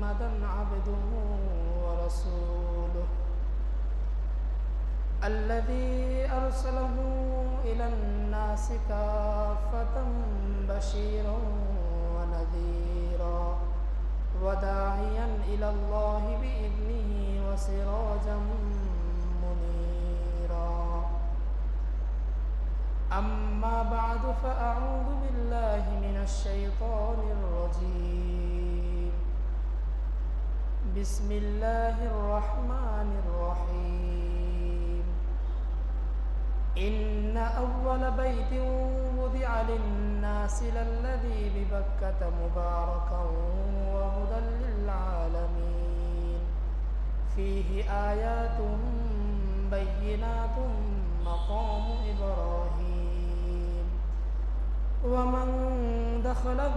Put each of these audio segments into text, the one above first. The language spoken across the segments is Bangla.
محمدا عبده ورسوله الذي أرسله إلى الناس كافة بشيرا ونذيرا وداعيا إلى الله بإذنه وسراجا منيرا. أما بعد فأعوذ بالله من الشيطان الرجيم. بسم الله الرحمن الرحيم. إن أول بيت وضع للناس للذي ببكة مباركا وهدى للعالمين. فيه آيات بينات مقام إبراهيم. ومن دخله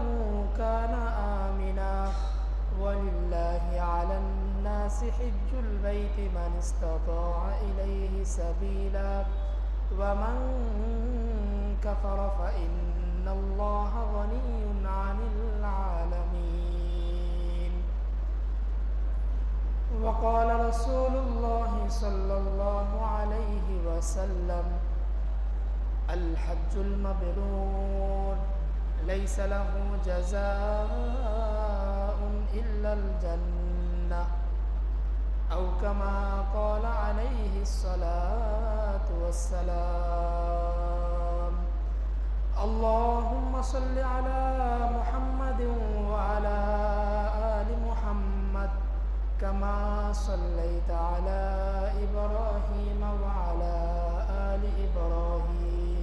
كان آمنا. ولله على الناس حج البيت من استطاع إليه سبيلا. ومن كفر فإن الله غني عن العالمين. وقال رسول الله صلى الله عليه وسلم الحج المبرور. ليس له جزاء إلا الجنة. أو كما قال عليه الصلاة والسلام. اللهم صل على محمد وعلى آل محمد كما صليت على إبراهيم وعلى آل إبراهيم.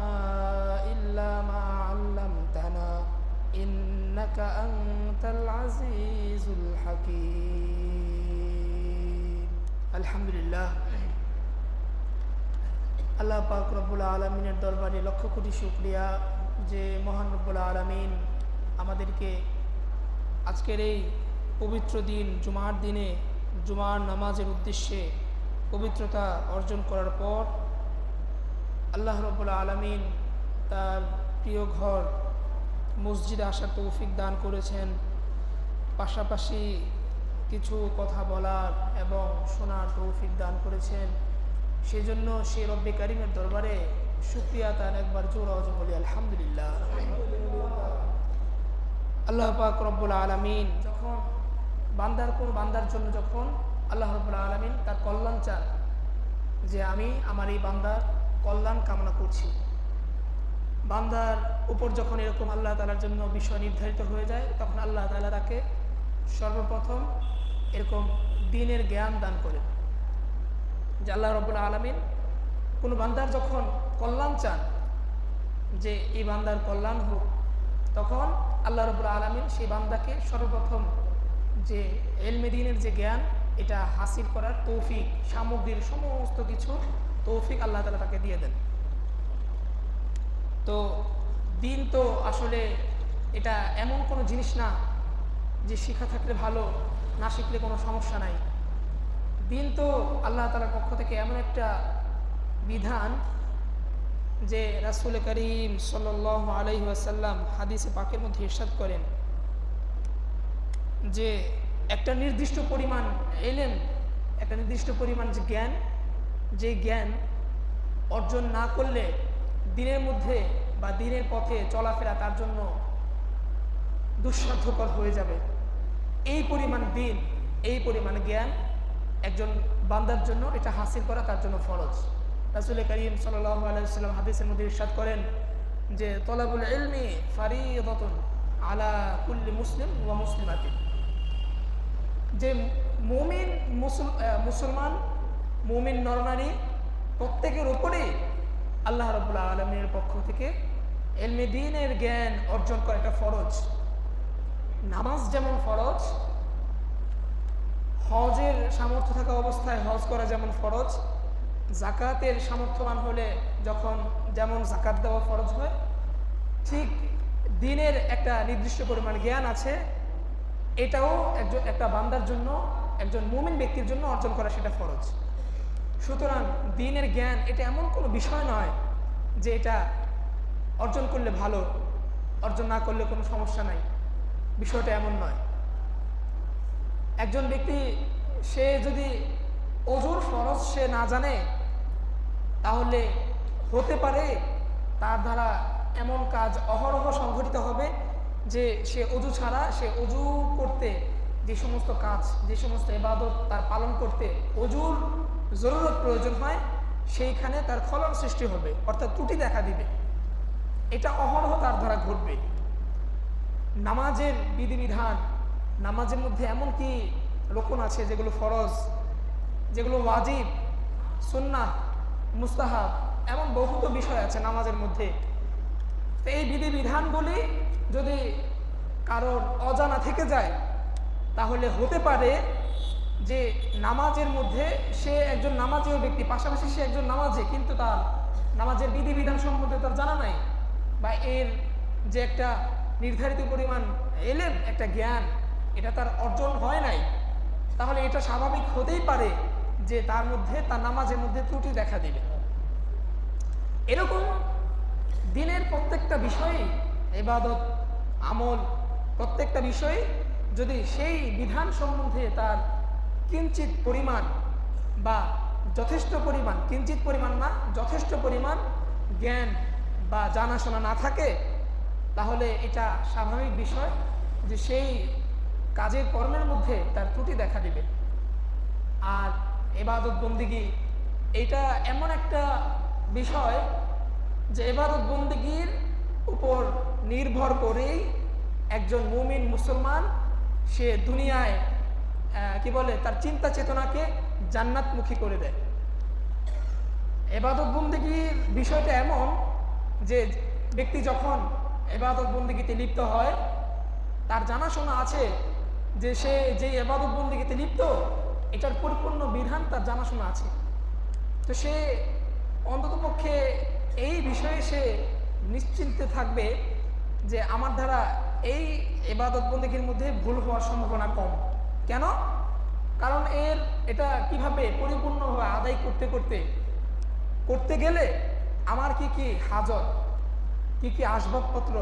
إلا ما علمتنا إنك أنت العزيز الحكيم الحمد لله আল্লাহ পাক রব্বুল আলমিনের দরবারে লক্ষ কোটি শুক্রিয়া যে মহান রব্বুল আলমিন আমাদেরকে আজকের এই পবিত্র দিন জুমার দিনে জুমার নামাজের উদ্দেশ্যে পবিত্রতা অর্জন করার পর আল্লাহ রব্বুল আলমিন তার প্রিয় ঘর, মসজিদে আসার তৌফিক দান করেছেন। পাশাপাশি কিছু কথা বলার এবং শোনার তৌফিক দান করেছেন। সেই জন্য রব্বে কারিমের দরবারে সুক্রিয়া তার একবার জোর অজ বলি, আলহামদুলিল্লাহ। আল্লাহ পাক রব্বুল আলমিন যখন বান্দার কোন বান্দার জন্য যখন আল্লাহ রব্বুল আলমিন তার কল্যাণ চান, যে আমি আমার এই বান্দার কল্যাণ কামনা করছি। বান্দার উপর যখন এরকম আল্লাহ তালার জন্য বিষয় নির্ধারিত হয়ে যায়, তখন আল্লাহ তালা তাকে সর্বপ্রথম এরকম দিনের জ্ঞান দান করেন। যে আল্লাহ রবুল্লা আলমিন কোনো বান্দার যখন কল্যাণ চান, যে এই বান্দার কল্যাণ হোক, তখন আল্লাহ রবুল্লা আলমিন সেই বান্দাকে সর্বপ্রথম যে এলমেদিনের যে জ্ঞান, এটা হাসিল করার তৌফিক, সামগ্রীর সমস্ত কিছু তৌফিক আল্লাহ তালা তাকে দিয়ে দেন। তো দিন তো আসলে এটা এমন কোনো জিনিস না যে শিখা থাকলে ভালো, না শিখলে কোনো সমস্যা নাই। দিন তো আল্লাহ তালার পক্ষ থেকে এমন একটা বিধান যে রাসুল করিম সাল আলহি আসাল্লাম হাদিসে পাকের মধ্যে ইরশাদ করেন যে একটা নির্দিষ্ট পরিমাণ এলেন একটা নির্দিষ্ট পরিমাণ যে জ্ঞান যে জ্ঞান অর্জন না করলে দিনের মধ্যে বা দিনের পথে চলাফেরা তার জন্য দুঃসাধ্যকর হয়ে যাবে। এই পরিমাণ দিন, এই পরিমাণ জ্ঞান একজন বান্দার জন্য এটা হাসিল করা তার জন্য ফরজ। রাসুল করিম সাল্লাম হাদিসের মধ্যে ইরশাদ করেন যে, তলাবুল এলমি ফারিদতন আলা কুল্লি মুসলিম ওয়া মুসলিমাতি। যে মুমিন মুসলমান, মুমিন নরনারী প্রত্যেকের উপরেই আল্লাহ রবুল্লা আলমের পক্ষ থেকে এলমে দিনের জ্ঞান অর্জন করা একটা ফরজ। নামাজ যেমন ফরজ, হজের সামর্থ্য থাকা অবস্থায় হজ করা যেমন ফরজ জাকাতের সামর্থ্যবান হলে যখন যেমন জাকাত দেওয়া ফরজ হয়, ঠিক দিনের একটা নির্দিষ্ট পরিমাণ জ্ঞান আছে, এটাও একজন, একটা বান্দার জন্য, একজন মুমিন ব্যক্তির জন্য অর্জন করা সেটা ফরজ। সুতরাং দিনের জ্ঞান এটা এমন কোনো বিষয় নয় যে এটা অর্জন করলে ভালো, অর্জন না করলে কোনো সমস্যা নাই। বিষয়টা এমন নয়। একজন ব্যক্তি, সে যদি অজুর ফরজ সে না জানে, তাহলে হতে পারে তার দ্বারা এমন কাজ অহরহ সংঘটিত হবে যে সে অজু ছাড়া, সে অজু করতে যে সমস্ত কাজ, যে সমস্ত এবাদত তার পালন করতে অজুর জরুরত প্রয়োজন হয়, সেইখানে তার ফলন সৃষ্টি হবে, অর্থাৎ ত্রুটি দেখা দিবে। এটা অহরহ তার দ্বারা ঘটবে। নামাজের বিধিবিধান, নামাজের মধ্যে এমন কি রোকন আছে যেগুলো ফরজ, যেগুলো ওয়াজিব সুন্না মুস্তাহাব, এমন বহুত বিষয় আছে নামাজের মধ্যে। তো এই বিধিবিধানগুলি যদি কারোর অজানা থেকে যায়, তাহলে হতে পারে নামাজের মধ্যে সে একজন নামাজেও ব্যক্তি, পাশাপাশি সে একজন নামাজে, কিন্তু তার নামাজের বিধিবিধান সম্বন্ধে তার জানা নাই বা এর যে একটা নির্ধারিত পরিমাণ এলেন একটা জ্ঞান, এটা তার অর্জন হয় নাই। তাহলে এটা স্বাভাবিক হতেই পারে যে তার মধ্যে, তার নামাজের মধ্যে ত্রুটি দেখা দিবে। এরকম দিনের প্রত্যেকটা বিষয়ে এবাদত আমল, প্রত্যেকটা বিষয়ে যদি সেই বিধান সম্বন্ধে তার কিঞ্চিত পরিমাণ বা যথেষ্ট পরিমাণ, কিঞ্চিত পরিমাণ না, যথেষ্ট পরিমাণ জ্ঞান বা জানাশোনা না থাকে, তাহলে এটা স্বাভাবিক বিষয় যে সেই কাজের কর্মের মধ্যে তার ত্রুটি দেখা দিবে। আর এবাদত বন্দিগি এটা এমন একটা বিষয় যে এবাদত বন্দিগির উপর নির্ভর করেই একজন মুমিন মুসলমান সে দুনিয়ায় কি বলে, তার চিন্তা চেতনাকে জান্নাতমুখী করে দেয়। এবাদত বন্দিগির বিষয়টা এমন যে ব্যক্তি যখন এবাদত বন্দিগিতে লিপ্ত হয়, তার জানাশোনা আছে যে সে যে এবাদত বন্দিগিতে লিপ্ত, এটার পরিপূর্ণ বিধান তার জানাশোনা আছে। তো সে অন্ততপক্ষে এই বিষয়ে সে নিশ্চিন্তে থাকবে যে আমার দ্বারা এই এবাদত বন্দীগীর মধ্যে ভুল হওয়ার সম্ভাবনা কম। কেন? কারণ এর এটা কীভাবে পরিপূর্ণভাবে আদায় করতে করতে করতে গেলে আমার কি কি হাজত, কি কি আসবাবপত্র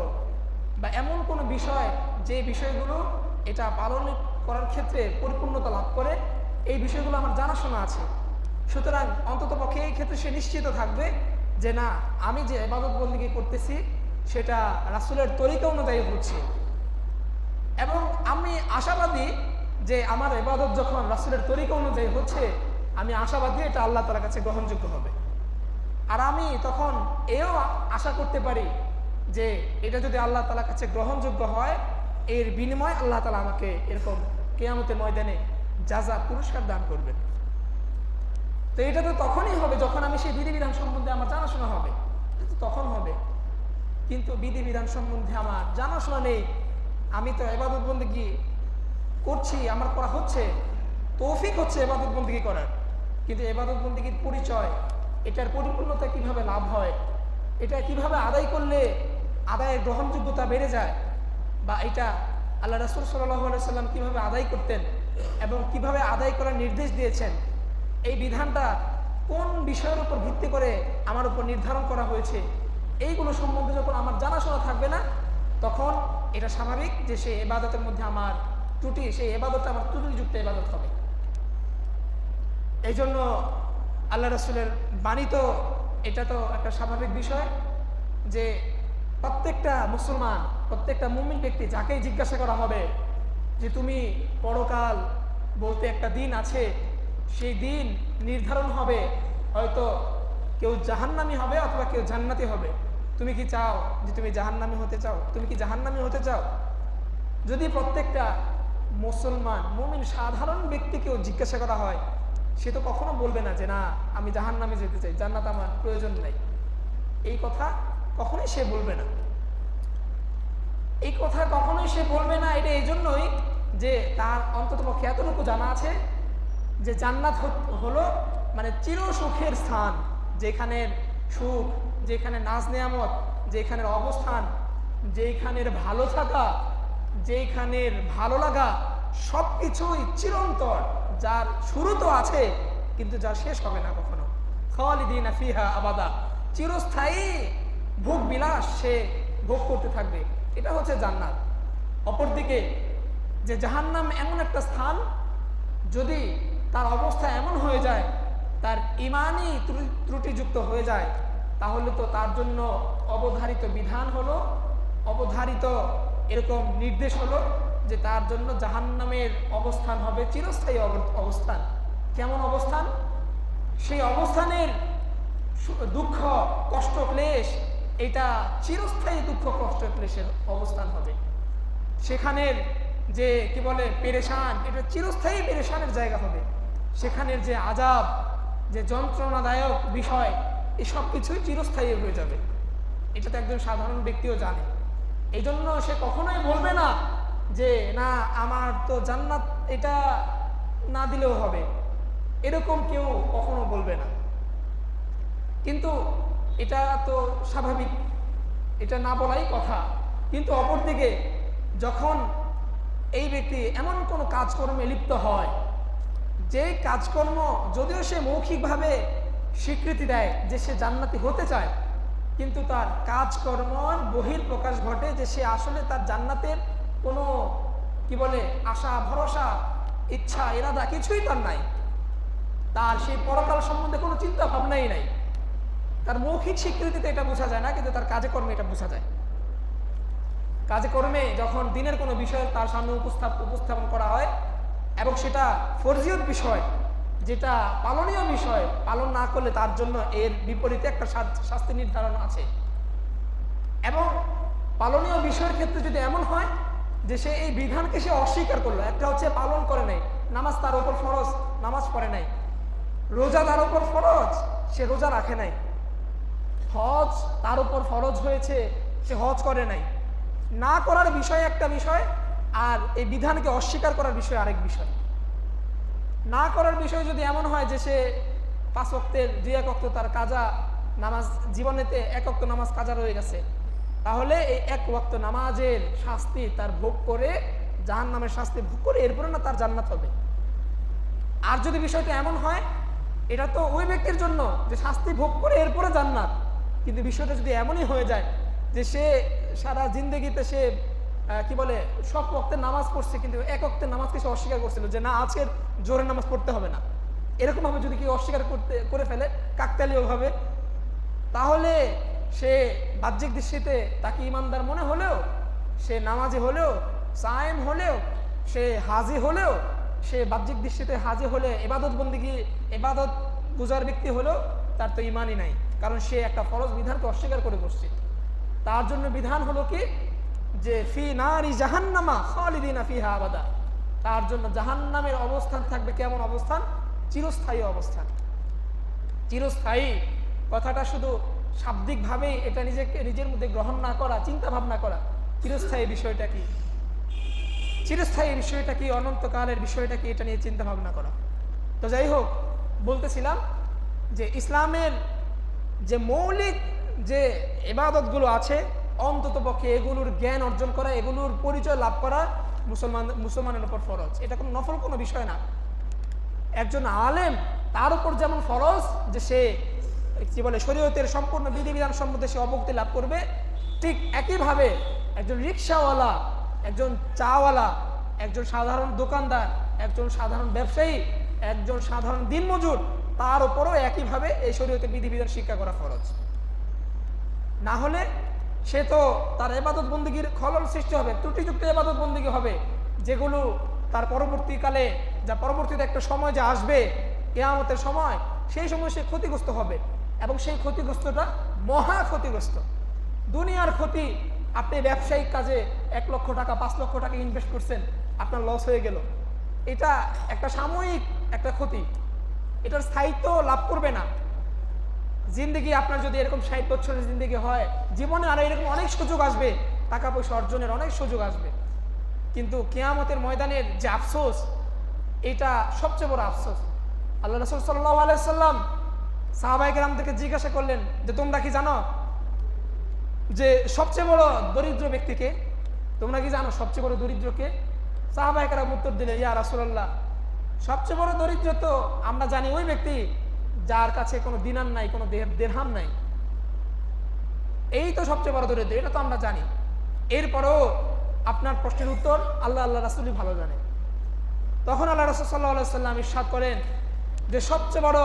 বা এমন কোনো বিষয়, যে বিষয়গুলো এটা পালন করার ক্ষেত্রে পরিপূর্ণতা লাভ করে, এই বিষয়গুলো আমার জানাশোনা আছে। সুতরাং অন্তত পক্ষে এই ক্ষেত্রে সে নিশ্চিত থাকবে যে না, আমি যে এবাদত বন্দিকে করতেছি, সেটা রাসুলের তরিকা অনুযায়ী হচ্ছে। এবং আমি আশাবাদী যে আমার এবাদত যখন রাসুলের তরিকা অনুযায়ী হচ্ছে, আমি আশাবাদী এটা আল্লাহ তালার কাছে গ্রহণযোগ্য হবে। আর আমি তখন এও আশা করতে পারি যে এটা যদি আল্লাহ তালার কাছে গ্রহণযোগ্য হয়, এর বিনিময় আল্লাহ তালা আমাকে এরকম কেয়ামতের ময়দানে যা যা পুরস্কার দান করবেন। তো এটা তো তখনই হবে যখন আমি সেই বিধিবিধান সম্বন্ধে আমার জানাশোনা হবে। তখন হবে। কিন্তু বিধিবিধান সম্বন্ধে আমার জানাশোনা নেই। আমি তো এবাদত বন্দিগি করছি, আমার করা হচ্ছে, তৌফিক হচ্ছে এবাদত বন্দিগি করার। কিন্তু এবাদত বন্দিগির পরিচয়, এটার পরিপূর্ণতা কীভাবে লাভ হয়, এটা কীভাবে আদায় করলে আদায়ের গ্রহণযোগ্যতা বেড়ে যায়, বা এটা আল্লাহ রাসুল সাল্লাহ সাল্লাম কীভাবে আদায় করতেন এবং কীভাবে আদায় করার নির্দেশ দিয়েছেন, এই বিধানটা কোন বিষয়ের উপর ভিত্তি করে আমার উপর নির্ধারণ করা হয়েছে, এইগুলো সম্বন্ধে যখন আমার জানাশোনা থাকবে না, তখন এটা স্বাভাবিক যে সে এবাদতের মধ্যে আমার ত্রুটি, সেই এবাদতটা আমার ত্রুটিযুক্ত এবাদত হবে। এই জন্য আল্লাহ রসুলের বাণী তো এটা তো একটা স্বাভাবিক বিষয় যে প্রত্যেকটা মুসলমান, প্রত্যেকটা মুমিন ব্যক্তি যাকেই জিজ্ঞাসা করা হবে যে তুমি পরকাল বলতে একটা দিন আছে, সেই দিন নির্ধারণ হবে। হয়তো কেউ জাহান্নামি হবে অথবা কেউ জান্নাতি হবে। তুমি কি চাও যে তুমি জাহান্নামি হতে চাও? তুমি কি জাহান্নামি হতে চাও? যদি প্রত্যেকটা মুসলমান, মুমিন সাধারণ ব্যক্তিকেও জিজ্ঞাসা করা হয়। সে তো কখনো বলবে না যে, না, আমি জাহান নামে যেতে চাই, জান্নাত আমার প্রয়োজন নাই। এই কথা কখনোই সে বলবে না। এই কথা কখনোই সে বলবে না, এটা এই জন্যই যে তার অন্তত পক্ষে এতটুকু জানা আছে যে জান্নাত হলো মানে চির সুখের স্থান যেখানের সুখ, যেখানে নাজ নেয়ামত যেখানের অবস্থান, যেখানের ভালো থাকা যেখানের ভালো লাগা সব কিছুই চিরন্তর যার শুরু তো আছে, কিন্তু যার শেষ হবে না কখনো। খালিদিন আবাদা। চিরস্থায়ী ভোগ বিলাস সে ভোগ করতে থাকবে। এটা হচ্ছে জান্নাত। অপরদিকে, যে জাহান্নাম এমন একটা স্থান, যদি তার অবস্থা এমন হয়ে যায়, তার ইমানই ত্রুটিযুক্ত হয়ে যায়, তাহলে তো তার জন্য অবধারিত বিধান হলো, অবধারিত এরকম নির্দেশ হলো যে তার জন্য জাহান্নামের অবস্থান হবে, চিরস্থায়ী অব- অবস্থান। কেমন অবস্থান? সেই অবস্থানের দুঃখ, কষ্ট, ক্লেশ, এটা চিরস্থায়ী দুঃখ, কষ্ট, ক্লেশের অবস্থান হবে। সেখানের যে, কি বলে, পেরেশান, এটা চিরস্থায়ী পেরেশানের জায়গা হবে। সেখানের যে আজাব, যে যন্ত্রণাদায়ক বিষয়, এসব কিছুই চিরস্থায়ী হয়ে যাবে। এটা তো একজন সাধারণ ব্যক্তিও জানে। এই জন্য সে কখনোই বলবে না যে, না, আমার তো জান্নাত এটা না দিলেও হবে। এরকম কেউ কখনো বলবে না। কিন্তু এটা তো স্বাভাবিক। এটা না বলাই কথা। কিন্তু অপরদিকে যখন এই ব্যক্তি এমন কোনো কাজকর্মে লিপ্ত হয়, যে কাজকর্ম যদিও সে মৌখিকভাবে স্বীকৃতি দেয় যে সে জান্নাতি হতে চায় কিন্তু তার কাজকর্মর বহির প্রকাশ ঘটে যে সে আসলে তার জান্নাতের কোনো, কি বলে, আশা, ভরসা, ইচ্ছা এরাদা কিছুই তার নাই। তার সেই পরকাল সম্বন্ধে কোনো চিন্তা ভাবনাই নাই। তার মৌখিক স্বীকৃতিতে এটা বোঝা যায় না, কিন্তু তার কাজে কর্মে এটা বোঝা যায়। কাজে কর্মে যখন দিনের কোনো বিষয় তার সামনে উপস্থাপ, উপস্থাপন করা হয়, এবং সেটা ফরজিয়ত বিষয় যেটা পালনীয় বিষয়, পালন না করলে তার জন্য এর বিপরীতে একটা শাস্তি নির্ধারণ আছে। এবং পালনীয় বিষয়ের ক্ষেত্রে যদি এমন হয় যে সে এই বিধানকে সে অস্বীকার করল, একটা হচ্ছে পালন করে নাই, নামাজ তার উপর ফরজ, নামাজ পড়ে নাই। রোজা তার উপর ফরজ, সে রোজা রাখে নাই। হজ তার উপর ফরজ হয়েছে, সে হজ করে নাই। না করার বিষয় একটা বিষয়, আর এই বিধানকে অস্বীকার করার বিষয় আরেক বিষয়। না করার বিষয় যদি এমন হয় যে সে পাঁচ অক্তের দুই এক অক্ত তার কাজা নামাজ, জীবনেতে এক অক্ত নামাজ কাজা রয়ে গেছে, তাহলে এই এক ওয়াক্ত নামাজের শাস্তি তার ভোগ করে জাহান নামের শাস্তি ভোগ করে, এরপরে না তার জান্নাত হবে। আর যদি বিষয়টা এমন হয়, এটা তো ওই ব্যক্তির জন্য যে শাস্তি ভোগ করে, এরপরে জান্নাত। কিন্তু বিষয়টা যদি এমনই হয়ে যায় যে সে সারা জিন্দগিতে সে কি বলে, সব অক্তের নামাজ পড়ছে, কিন্তু এক অক্তের নামাজকে সে অস্বীকার করছিল যে না, আজকের জোরের নামাজ পড়তে হবে না। এরকম ভাবে যদি কেউ অস্বীকার করতে, করে ফেলে কাকতালীয় ভাবে তাহলে সে বাহ্যিক দৃষ্টিতে তাকে ইমানদার মনে হলেও, সে নামাজি হলেও, সায়েম হলেও, সে হাজি হলেও, সে বাহ্যিক দৃষ্টিতে হাজি হলে এবাদত বন্দিগি এবাদত বুঝার ব্যক্তি হলেও তার তো ইমানই নাই। কারণ সে একটা ফরজ বিধানকে অস্বীকার করে বসছে। তার জন্য বিধান হলো কি? যে ফি নারি জাহান্নামা খালিদিনা তার জন্য জাহান্নামের অবস্থান থাকবে কেমন অবস্থান? চিরস্থায়ী অবস্থান। চিরস্থায়ী কথাটা শুধু শাব্দিকভাবেই এটা নিজেকে নিজের মধ্যে গ্রহণ না করা চিন্তা ভাবনা করা। চিরস্থায়ী বিষয়টা কি? চিরস্থায়ী বিষয়টা কি? অনন্তকালের বিষয়টা কি? এটা নিয়ে চিন্তা ভাবনা করা। তো যাই হোক, বলতেছিলাম যে ইসলামের যে মৌলিক যে এবাদতগুলো আছে অন্তত পক্ষে এগুলোর জ্ঞান অর্জন করা, এগুলোর পরিচয় লাভ করা মুসলমান, মুসলমানের উপর ফরজ। এটা কোনো নফল কোনো বিষয় না। একজন আলেম, তার উপর যেমন ফরজ যে সে, কি বলে, শরীয়তের সম্পূর্ণ বিধিবিধান সম্বন্ধে সে অবগতি লাভ করবে, ঠিক একইভাবে একজন রিক্সাওয়ালা, একজন চাওয়ালা, একজন সাধারণ দোকানদার, একজন সাধারণ ব্যবসায়ী, একজন সাধারণ দিনমজুর, তার উপরও একইভাবে এই শরীয়তের বিধিবিধান শিক্ষা করা ফরজ। না হলে সে তো তার এবাদত বন্দীগীর খলল সৃষ্টি হবে, ত্রুটিযুক্ত এবাদত বন্দীগী হবে, যেগুলো তার পরবর্তীকালে, যা পরবর্তীতে একটা সময় যা আসবে, কেয়ামতের সময়, সেই সময় সে ক্ষতিগ্রস্ত হবে এবং সেই ক্ষতিগ্রস্তটা মহা ক্ষতিগ্রস্ত। দুনিয়ার ক্ষতি, আপনি ব্যবসায়িক কাজে এক লক্ষ টাকা, পাঁচ লক্ষ টাকা ইনভেস্ট করছেন, আপনার লস হয়ে গেল। এটা একটা সাময়িক একটা ক্ষতি। এটার স্থায়িত্ব লাভ করবে না। জিন্দগি আপনার যদি এরকম ষাট বছরের জিন্দগি হয়, জীবনে আরও এরকম অনেক সুযোগ আসবে টাকা পয়সা অর্জনের অনেক সুযোগ আসবে। কিন্তু কেয়ামতের ময়দানের যে আফসোস, এটা সবচেয়ে বড় আফসোস। আল্লাহ রসুল সাল্লাহ আলাইসাল্লাম সাহাবাই থেকে জিজ্ঞাসা করলেন যে, তোমরা কি জানো যে সবচেয়ে বড় দরিদ্র ব্যক্তিকে, তোমরা কি জানো সবচেয়ে বড় দরিদ্রকে? সাহাবাই গ্রাম উত্তর দিলেন, ইয়া রাসুল্লাহ সবচেয়ে বড় দরিদ্র তো আমরা জানি, ওই ব্যক্তি যার কাছে কোনো দিনার নাই, কোনো দেড়হাম নাই। এই তো সবচেয়ে বড় দরিদ্র, এটা তো আমরা জানি। এরপরও আপনার প্রশ্নের উত্তর আল্লাহ আল্লাহ রাসুলই ভালো জানে। তখন আল্লাহ রসুল সাল্লাহ সাল্লাম ইস্বাদ করেন যে সবচেয়ে বড়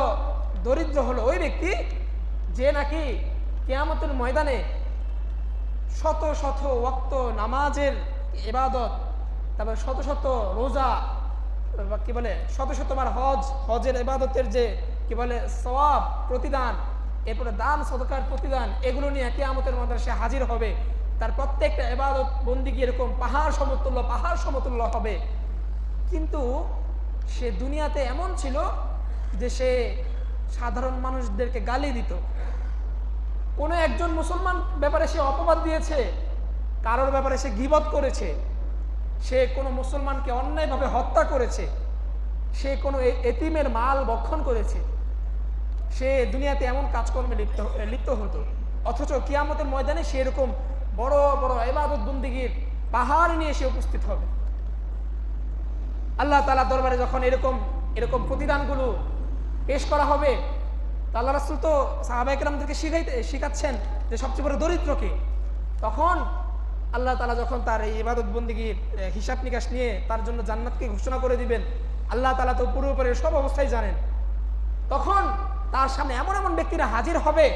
দরিদ্র হলো ওই ব্যক্তি যে নাকি কেয়ামতের ময়দানে শত শত ওক্ত নামাজের এবাদত তারপর শত শত রোজা কি বলে, শত শতবার হজ, হজের এবাদতের যে কি বলে, সওয়াব, প্রতিদান, এরপরে দান, সদকার, প্রতিদান, এগুলো নিয়ে কেয়ামতের মধ্যে সে হাজির হবে। তার প্রত্যেকটা এবাদত বন্দিগি এরকম পাহাড় সমতুল্য পাহাড় সমতুল্য হবে। কিন্তু সে দুনিয়াতে এমন ছিল যে সে সাধারণ মানুষদেরকে গালি দিত। কোনো একজন মুসলমান ব্যাপারে সে অপবাদ দিয়েছে, কারোর ব্যাপারে সে গিবত করেছে, সে কোনো মুসলমানকে অন্যায়ভাবে হত্যা করেছে, সে কোনো এতিমের মাল বক্ষণ করেছে। সে দুনিয়াতে এমন কাজকর্মে লিপ্ত লিপ্ত হতো। অথচ কিয়ামতের ময়দানে সে এরকম বড় বড় এবাদত বন্দিগির পাহাড় নিয়ে সে উপস্থিত হবে। আল্লাহ তালা দরবারে যখন এরকম এরকম প্রতিদানগুলো পেশ করা হবে, তা আল্লাহ রাসুল তো সাহাবাইকরামদেরকে শিখাইতে, শিখাচ্ছেন যে সবচেয়ে বড় দরিদ্রকে তখন আল্লাহ তালা যখন তার এই ইবাদত বন্দিগির হিসাব নিকাশ নিয়ে তার জন্য জান্নাতকে ঘোষণা করে দিবেন, আল্লাহ তালা তো পুরোপুরি সব অবস্থায় জানেন। তখন তার সামনে এমন এমন ব্যক্তিরা হাজির হবে,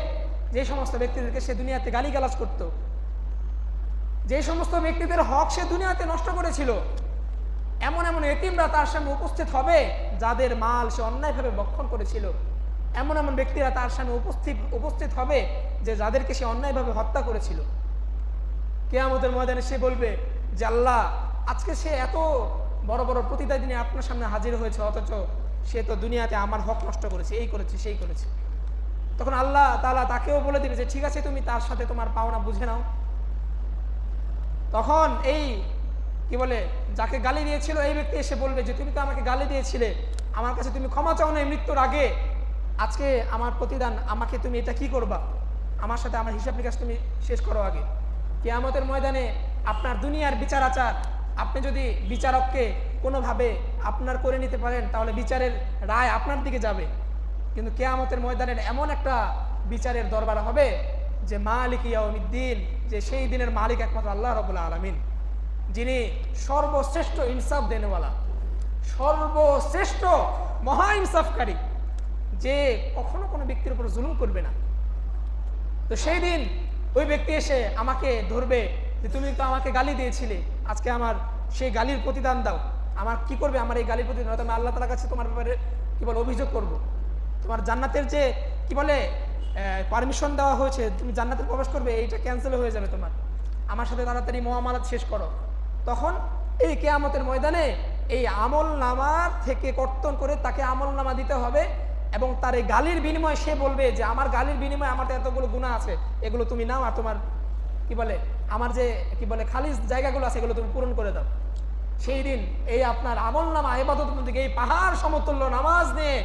যে সমস্ত ব্যক্তিদেরকে সে দুনিয়াতে গালিগালাজ করত। যে সমস্ত ব্যক্তিদের হক সে দুনিয়াতে নষ্ট করেছিল। এমন এমন এটিমরা তার সামনে উপস্থিত হবে, যাদের মাল সে অন্যায়ভাবে বক্ষণ করেছিল। এমন এমন ব্যক্তিরা তার সামনে উপস্থিত উপস্থিত হবে, যে যাদেরকে সে অন্যায়ভাবে হত্যা করেছিল। কেয়ামতের ময়দানে সে বলবে যে, আল্লাহ, আজকে সে এত বড় বড় প্রতিদায় দিনে আপনার সামনে হাজির হয়েছে, অথচ সে তো দুনিয়াতে আমার হক নষ্ট করেছে, এই করেছে, সেই করেছে। তখন আল্লাহ তালা তাকেও বলে দিবে যে, ঠিক আছে, তুমি তার সাথে তোমার পাওনা বুঝে নাও। তখন এই, কি বলে, যাকে গালি দিয়েছিল, এই ব্যক্তি এসে বলবে যে, তুমি তো আমাকে গালি দিয়েছিলে, আমার কাছে তুমি ক্ষমা চাও না এই মৃত্যুর আগে। আজকে আমার প্রতিদান, আমাকে তুমি এটা কি করবা? আমার সাথে আমার হিসাব নিকাশ তুমি শেষ করো আগে। কেয়ামতের ময়দানে আপনার দুনিয়ার বিচার আচার আপনি যদি বিচারককে কোনোভাবে আপনার করে নিতে পারেন, তাহলে বিচারের রায় আপনার দিকে যাবে। কিন্তু কেয়ামতের ময়দানের এমন একটা বিচারের দরবার হবে যে মালিক ইয়াউমিদ্দিন, যে সেই দিনের মালিক একমাত্র আল্লাহ রবুল্লা আলমিন, যিনি সর্বশ্রেষ্ঠ ইনসাফ দেনেওয়ালা, সর্বশ্রেষ্ঠ মহা ইনসাফকারী, যে কখনো কোনো ব্যক্তির উপর জুলুম করবে না। তো সেই দিন ওই ব্যক্তি এসে আমাকে ধরবে যে, তুমি তো আমাকে গালি দিয়েছিলে। আজকে আমার সেই গালির প্রতিদান দাও। আমার কি করবে আমার এই গালির প্রতিদান? আমি আল্লাহ তালার কাছে তোমার ব্যাপারে কি বলে অভিযোগ করব। তোমার জান্নাতের যে, কি বলে পারমিশন দেওয়া হয়েছে, তুমি জান্নাতে প্রবেশ করবে, এইটা ক্যান্সেল হয়ে যাবে তোমার। আমার সাথে তাড়াতাড়ি মহামালাত শেষ করো। তখন এই কেয়ামতের ময়দানে এই আমল নামার থেকে কর্তন করে তাকে আমল নামা দিতে হবে এবং তার এই গালির বিনিময়ে সে বলবে যে, আমার গালির বিনিময়ে আমার এতগুলো গুণা আছে, এগুলো তুমি নাও আর তোমার, কি বলে আমার যে কি বলে খালি জায়গাগুলো আছে, এগুলো তুমি পূরণ করে দাও। সেই দিন এই আপনার আমল নামা এবাদত দিকে এই পাহাড় সমতুল্য নামাজ নিয়ে,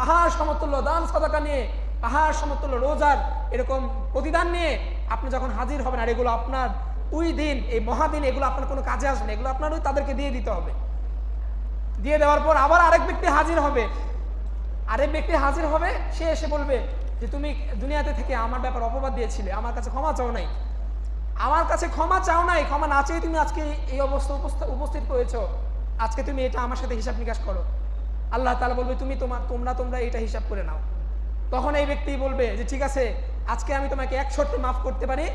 পাহাড় সমতুল্য দান সদাকা নিয়ে, পাহাড় সমতুল্য রোজার এরকম প্রতিদান নিয়ে আপনি যখন হাজির হবেন, আর এগুলো আপনার ওই দিন, এই মহাদিন, এগুলো আপনার কোনো কাজে আসবে না। এগুলো আপনার ওই তাদেরকে দিয়ে দিতে হবে। দিয়ে দেওয়ার পর আবার আরেক ব্যক্তি হাজির হবে। আরেক ব্যক্তি হাজির হবে, সে এসে বলবে যে, তুমি দুনিয়াতে থেকে আমার ব্যাপার অপবাদ দিয়েছিলে, আমার কাছে ক্ষমা চাও নাই। আমার কাছে ক্ষমা চাও নাই, ক্ষমা না চেয়ে তুমি আজকে এই অবস্থা উপস্থ- উপস্থিত হয়েছ। আজকে তুমি এটা আমার সাথে হিসাব নিকাশ করো। আল্লাহ তালা বলবে, তুমি তোমার তোমরা তোমরা এটা হিসাব করে নাও। তখন এই ব্যক্তি বলবে যে, ঠিক আছে, আজকে আমি তোমাকে এক শর্তে মাফ করতে পারি,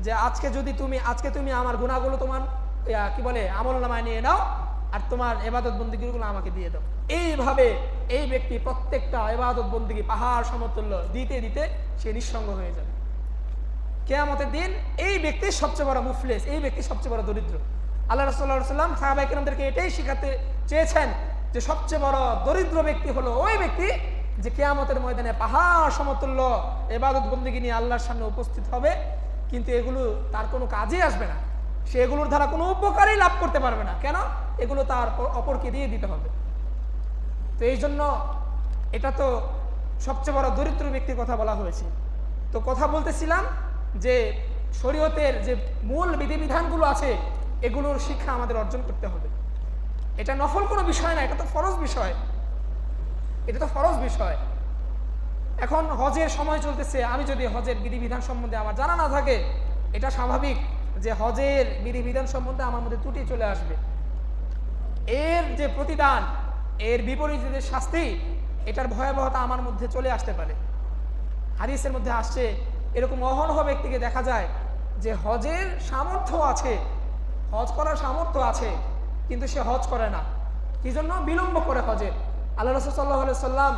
যে আজকে যদি তুমি আজকে তুমি আমার গুণাগুলো তোমার কি বলে আমল নামায় নিয়ে নাও আর তোমার এবাদত বন্দিগুলো আমাকে দিয়ে দাও। এইভাবে এই ব্যক্তি প্রত্যেকটা এবাদত বন্দিগি পাহাড় সমতুল্য দিতে দিতে সে নিঃসঙ্গ হয়ে যাবে। কেয়ামতের দিন এই ব্যক্তি সবচেয়ে বড় মুফলেস, এই ব্যক্তি সবচেয়ে বড় দরিদ্র। আল্লাহ রসুল্লাহ সাল্লাম সাহাবাইকেরামদেরকে এটাই শেখাতে চেয়েছেন যে সবচেয়ে বড় দরিদ্র ব্যক্তি হলো ওই ব্যক্তি যে কেয়ামতের ময়দানে পাহাড় সমতুল্য এবাদত বন্দিগি নিয়ে আল্লাহর সামনে উপস্থিত হবে, কিন্তু এগুলো তার কোনো কাজে আসবে না। সে এগুলোর দ্বারা কোনো উপকারই লাভ করতে পারবে না। কেন? এগুলো তার অপরকে দিয়ে দিতে হবে। তো এই জন্য এটা তো সবচেয়ে বড় দরিদ্র ব্যক্তির কথা বলা হয়েছে। তো কথা বলতেছিলাম যে শরীয়তের যে মূল বিধিবিধানগুলো আছে, এগুলোর শিক্ষা আমাদের অর্জন করতে হবে। এটা নফল কোনো বিষয় না, এটা তো ফরজ বিষয়। এটা তো ফরজ বিষয়। এখন হজের সময় চলতেছে, আমি যদি হজের বিধিবিধান সম্বন্ধে আমার জানা না থাকে, এটা স্বাভাবিক যে হজের বিধিবিধান সম্বন্ধে আমার মধ্যে ত্রুটি চলে আসবে। এর যে প্রতিদান, এর বিপরীত যে শাস্তি, এটার ভয়াবহতা আমার মধ্যে চলে আসতে পারে। হাদিসের মধ্যে আসছে এরকম অহরহ ব্যক্তিকে দেখা যায় যে হজের সামর্থ্য আছে, হজ করার সামর্থ্য আছে, কিন্তু সে হজ করে না। কি জন্য? বিলম্ব করে হজের আল্লাহ রসুল সাল্লাহ সাল্লাম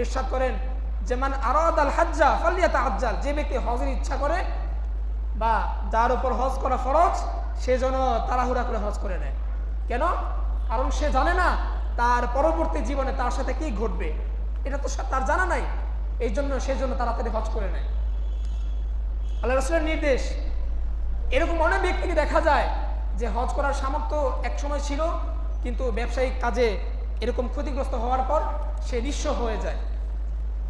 ইরশাদ করেন যে, মান আরাদ আল হাজ্জা ফালিয়াতা হাজ্জাল যে ব্যক্তি হজের ইচ্ছা করে বা যার উপর হজ করা ফরজ, সে যেন তাড়াহুড়া করে হজ করে নেয়। কেন? কারণ সে জানে না তার পরবর্তী জীবনে তার সাথে কি ঘটবে। এটা তো তার জানা নাই। এই জন্য সেই জন্য তাড়াতাড়ি হজ করে নেয়। আল্লাহ রসুলের নির্দেশ। এরকম অনেক ব্যক্তিকে দেখা যায় যে হজ করার সামর্থ্য এক সময় ছিল, কিন্তু ব্যবসায়িক কাজে এরকম ক্ষতিগ্রস্ত হওয়ার পর সে নিঃস্ব হয়ে যায়।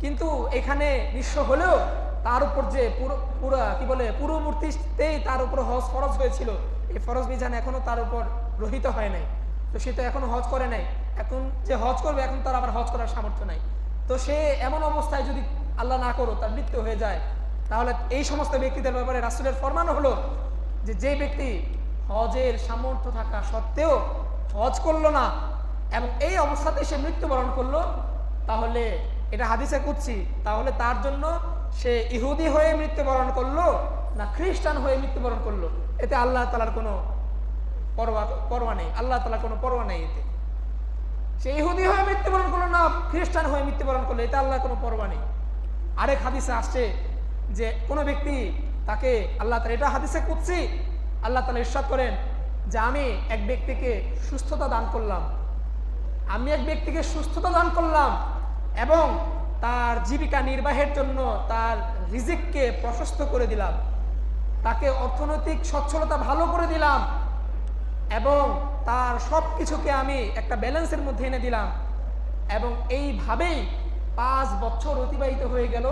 কিন্তু এখানে নিঃস্ব হলেও তার উপর যে পুরো কি বলে পূর্ববর্তীতেই তার উপর হজ ফরজ হয়েছিল, এই ফরজ বিধান এখনও তার উপর রহিত হয় নাই। তো সে তো এখনও হজ করে নাই। এখন যে হজ করবে, এখন তার আবার হজ করার সামর্থ্য নাই। তো সে এমন অবস্থায় যদি আল্লাহ না করো, তার মৃত্যু হয়ে যায়। তাহলে এই সমস্ত ব্যক্তিদের ব্যাপারে রাসুলের ফরমান হলো যে যে ব্যক্তি হজের সামর্থ্য থাকা সত্ত্বেও হজ করল না এবং এই অবস্থাতে সে মৃত্যুবরণ করল, তাহলে এটা হাদিসে করছি তাহলে তার জন্য সে ইহুদি হয়ে মৃত্যুবরণ করল না খ্রিস্টান হয়ে মৃত্যুবরণ করল? এতে আল্লাহ তালার কোনো পরোয়া পরোয়া নেই, আল্লাহ তালার কোনো পরোয়া নেই এতে। সে ইহুদি হয়ে মৃত্যুবরণ করল না খ্রিস্টান হয়ে মৃত্যুবরণ করল, এতে আল্লাহ কোনো পরোয়া নেই। আরেক হাদিসে আসছে যে কোনো ব্যক্তি তাকে আল্লাহ তালা এটা হাদিসে কুচ্ছি আল্লাহ তালা ইরশাদ করেন যে আমি এক ব্যক্তিকে সুস্থতা দান করলাম। আমি এক ব্যক্তিকে সুস্থতা দান করলাম এবং তার জীবিকা নির্বাহের জন্য তার রিজিককে প্রশস্ত করে দিলাম। তাকে অর্থনৈতিক সচ্ছলতা ভালো করে দিলাম এবং তার সব কিছুকে আমি একটা ব্যালেন্সের মধ্যে এনে দিলাম এবং এইভাবেই পাঁচ বছর অতিবাহিত হয়ে গেল।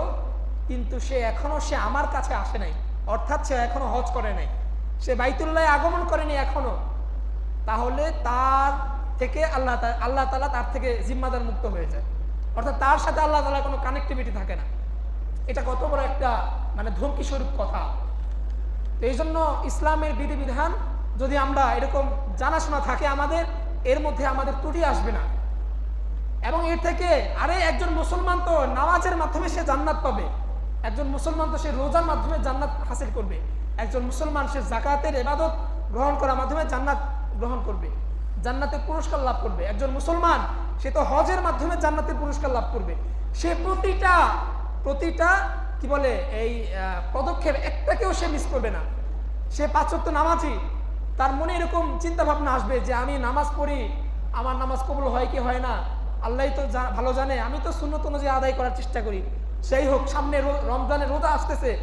কিন্তু সে এখনও সে আমার কাছে আসে নাই। অর্থাৎ সে এখনও হজ করে নাই। সে বাইতুল্লাহ আগমন করেনি এখনও তাহলে তার থেকে আল্লাহ আল্লাহ তালা তার থেকে জিম্মাদার মুক্ত হয়ে যায়। অর্থাৎ তার সাথে আল্লাহ তালা কোনো কানেক্টিভিটি থাকে না। এটা কত বড় একটা মানে ধমকি স্বরূপ কথা। তো এই জন্য ইসলামের বিধিবিধান যদি আমরা এরকম জানাশোনা থাকে আমাদের, এর মধ্যে আমাদের ত্রুটি আসবে না। এবং এর থেকে আরে একজন মুসলমান তো নামাজের মাধ্যমে সে জান্নাত পাবে। একজন মুসলমান তো সে রোজার মাধ্যমে জান্নাত হাসিল করবে। একজন মুসলমান সে জাকাতের এবাদত গ্রহণ করার মাধ্যমে জান্নাত গ্রহণ করবে। জান্নাতের পুরস্কার লাভ করবে। একজন মুসলমান সে তো হজের মাধ্যমে জান্নাতের পুরস্কার লাভ করবে। সে প্রতিটা প্রতিটা কি বলে, এই পদক্ষেপ একটাকেও সে মিস করবে না। সে পাঁচত্ব নামাজি তার মনে এরকম চিন্তা ভাবনা আসবে যে আমি নামাজ পড়ি, আমার নামাজ কবুল হয় কি হয় না? আল্লাহ তো ভালো জানে। আমি তো শূন্যত অনুযায়ী আদায় করার চেষ্টা করি। সেই হোক, সামনে রমজানের রোজা আসতেছে।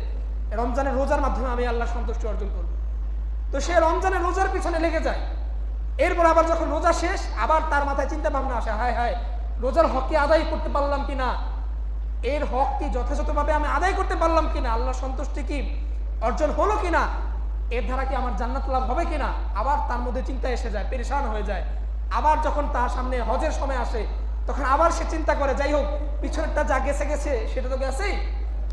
রমজানের রোজার মাধ্যমে আমি আল্লাহ সন্তুষ্টি অর্জন করব। তো সে রমজানের রোজার পিছনে লেগে যায়। এরপর আবার যখন রোজা শেষ, আবার তার মাথায় চিন্তা ভাবনা আসে, হায় হায়, রোজার হককে আদায় করতে পারলাম কিনা? এর হক কি যথাযথভাবে আমি আদায় করতে পারলাম কিনা? আল্লাহ সন্তুষ্টি কি অর্জন হলো কিনা? এর দ্বারা কি আমার জান্নাত লাভ হবে কিনা? আবার তার মধ্যে চিন্তা এসে যায়, পেরেশান হয়ে যায়। আবার যখন তার সামনে হজের সময় আসে তখন আবার সে চিন্তা করে, যাই হোক, পিছনেরটা যা গেছে গেছে, সেটা তো গেছেই।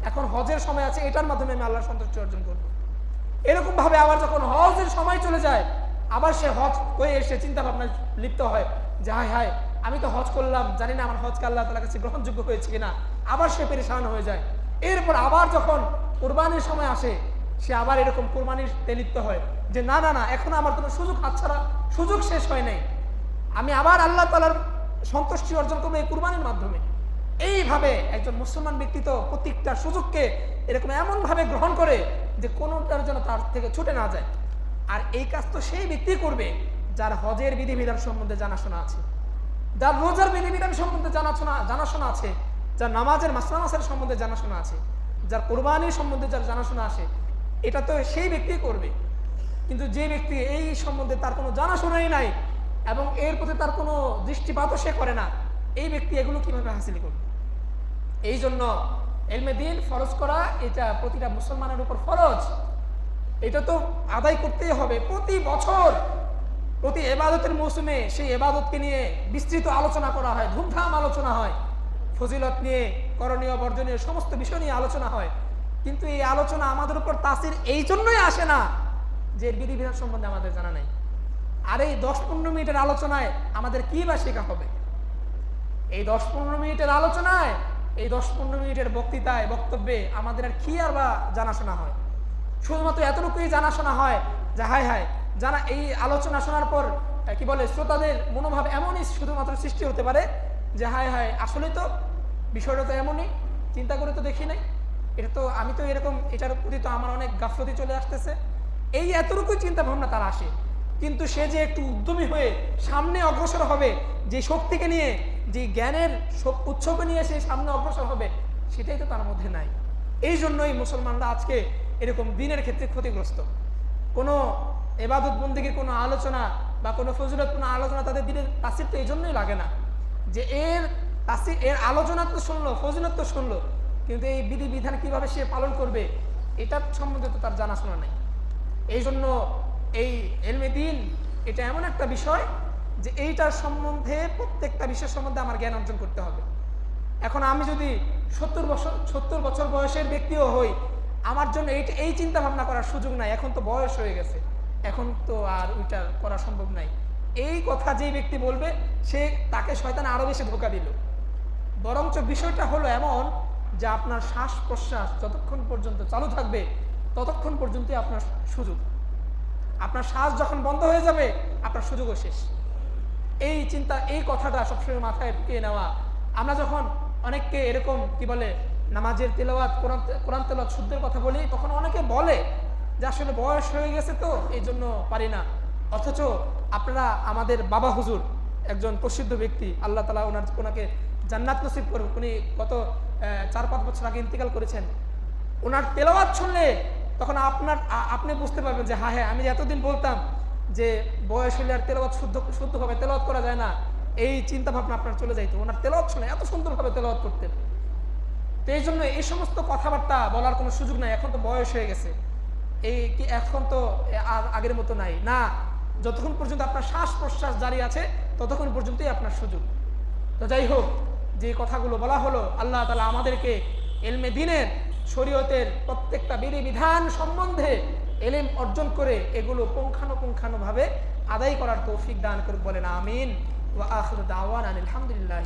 এখন হজের সময় আছে, এটার মাধ্যমে আমি আল্লাহর সন্তুষ্টি অর্জন করব। এরকম ভাবে আবার যখন হজের সময় চলে যায়, আবার সে হজ হয়ে এসে চিন্তা ভাবনায় লিপ্ত হয় যে, হায় হায়, আমি তো হজ করলাম, জানি না আমার হজকে আল্লাহ তালার কাছে গ্রহণযোগ্য হয়েছে কিনা। আবার সে পেরেশান হয়ে যায়। এরপর আবার যখন কোরবানির সময় আসে, সে আবার এরকম কোরবানিতে লিপ্ত হয় যে, না না না, এখন আমার কোনো সুযোগ হাতছাড়া, সুযোগ শেষ হয় নাই। আমি আবার আল্লাহ তালার সন্তুষ্টি অর্জন করবে এই কুরবানির মাধ্যমে। এইভাবে একজন মুসলমান ব্যক্তি তো প্রত্যেকটা সুযোগকে এরকম এমনভাবে গ্রহণ করে যে কোনোটার জন্য তার থেকে ছুটে না যায়। আর এই কাজ তো সেই ব্যক্তি করবে যার হজের বিধিবিধান সম্বন্ধে জানাশোনা আছে। যার রোজার বিধিবিধান সম্বন্ধে জানাশোনা জানাশোনা আছে। যার নামাজের মাসলা মাসের সম্বন্ধে জানাশোনা আছে। যার কোরবানির সম্বন্ধে যার জানাশোনা আছে। এটা তো সেই ব্যক্তি করবে। কিন্তু যে ব্যক্তি এই সম্বন্ধে তার কোনো জানাশোনাই নাই এবং এর প্রতি তার কোনো দৃষ্টিপাতও সে করে না। এই ব্যক্তি এগুলো কীভাবে হাসিল করবে? এই জন্য এলমে দিন ফরজ করা, এটা প্রতিটা মুসলমানের উপর ফরজ। এটা তো আদায় করতেই হবে। প্রতি বছর, প্রতি এবাদতের মৌসুমে সেই এবাদতকে নিয়ে বিস্তৃত আলোচনা করা হয়, ধুমধাম আলোচনা হয়। ফজিলত নিয়ে, করণীয়, বর্জনীয় সমস্ত বিষয় নিয়ে আলোচনা হয়। কিন্তু এই আলোচনা আমাদের উপর তাসির এই জন্যই আসে না যে বিধিবিধান সম্বন্ধে আমাদের জানা নেই। আর এই দশ পনেরো মিনিটের আলোচনায় আমাদের কি বা শেখা হবে? এই দশ পনেরো মিনিটের আলোচনায়, এই দশ পনেরো মিনিটের বক্তৃতায়, বক্তব্যে আমাদের আর কি আর বা জানাশোনা হয়? শুধুমাত্র এতটুকুই জানাশোনা হয় যে হায় হায় জানা এই আলোচনা শোনার পর কি বলে, শ্রোতাদের মনোভাব এমনই শুধুমাত্র সৃষ্টি হতে পারে যে হায় হায় আসলে তো বিষয়টা তো এমনই, চিন্তা করে তো দেখি নাই। এটা তো, আমি তো এরকম, এটার প্রতি তো আমার অনেক গাফলতি চলে আসতেছে। এই এতটুকুই চিন্তা ভাবনা তার আসে। কিন্তু সে যে একটু উদ্যমী হয়ে সামনে অগ্রসর হবে, যে শক্তিকে নিয়ে, যে জ্ঞানের উৎসকে নিয়ে সে সামনে অগ্রসর হবে, সেটাই তো তার মধ্যে নাই। এই জন্যই মুসলমানরা আজকে এরকম দিনের ক্ষেত্রে ক্ষতিগ্রস্ত। কোনো এবাদত বন্দীগীর কোনো আলোচনা বা কোনো কোনো আলোচনা তাদের দিনের তাসির তো এই জন্যই লাগে না। যে এর তাসির, এর আলোচনা তো শুনলো, ফজিলত তো শুনলো, কিন্তু এই বিধি বিধান কীভাবে সে পালন করবে এটার সম্বন্ধে তো তার জানাশোনা নেই। এই জন্য এই এলমে দিন, এটা এমন একটা বিষয় যে এইটার সম্বন্ধে প্রত্যেকটা বিষয়ের সম্বন্ধে আমার জ্ঞান অর্জন করতে হবে। এখন আমি যদি সত্তর বছর সত্তর বছর বয়সের ব্যক্তিও হই, আমার জন্য এই এই চিন্তা ভাবনা করার সুযোগ নাই। এখন তো বয়স হয়ে গেছে। এখন তো আর ওইটা করা সম্ভব নাই। এই কথা যেই ব্যক্তি বলবে, সে তাকে শয়তান আরও বেশি ধোকা দিল। বরঞ্চ বিষয়টা হলো এমন যে আপনার শ্বাস প্রশ্বাস যতক্ষণ পর্যন্ত চালু থাকবে, ততক্ষণ পর্যন্তই আপনার সুযোগ। আপনার শ্বাস যখন বন্ধ হয়ে যাবে, আপনার সুযোগও শেষ। এই চিন্তা, এই কথাটা সবসময় মাথায় ঢুকিয়ে নেওয়া। আমরা যখন অনেককে এরকম, কি বলে, নামাজের তেলাওয়াত, কোরআন কোরআন তেলাওয়াত, শুদ্ধের কথা বলি, তখন অনেকে বলে যে আসলে বয়স হয়ে গেছে তো, এই জন্য পারি না। অথচ আপনারা আমাদের বাবা হুজুর, একজন প্রসিদ্ধ ব্যক্তি, আল্লাহ তালা ওনার, ওনাকে জান্নাত নসিব করুক। উনি গত চার পাঁচ বছর আগে ইন্তেকাল করেছেন। ওনার তেলাওয়াত শুনলে তখন আপনার আপনি বুঝতে পারবেন যে হ্যাঁ হ্যাঁ আমি এতদিন বলতাম যে বয়স হলে আর তেলাওয়াত শুদ্ধ, শুদ্ধভাবে তেলাওয়াত করা যায় না, এই চিন্তা ভাবনা আপনার চলে যাইতো। ওনার তেলাওয়াত শুনে এত সুন্দরভাবে তেলাওয়াত করতেন। তো এই জন্য এই সমস্ত কথাবার্তা বলার কোনো সুযোগ নাই, এখন তো বয়স হয়ে গেছে। এই কি এখন তো আগের মতো নাই। না, যতক্ষণ পর্যন্ত আপনার শ্বাস প্রশ্বাস জারি আছে, ততক্ষণ পর্যন্তই আপনার সুযোগ। তো যাই হোক, যে কথাগুলো বলা হলো, আল্লাহ তালা আমাদেরকে এলমে দিনের শরীয়তের প্রত্যেকটা বিধিবিধান সম্বন্ধে এলেম অর্জন করে এগুলো পুঙ্খানুপুঙ্খানুভাবে আদায় করার তৌফিক দান করুক বলেন, আমিন। ওয়া আখির দাওয়ান আলহামদুলিল্লাহ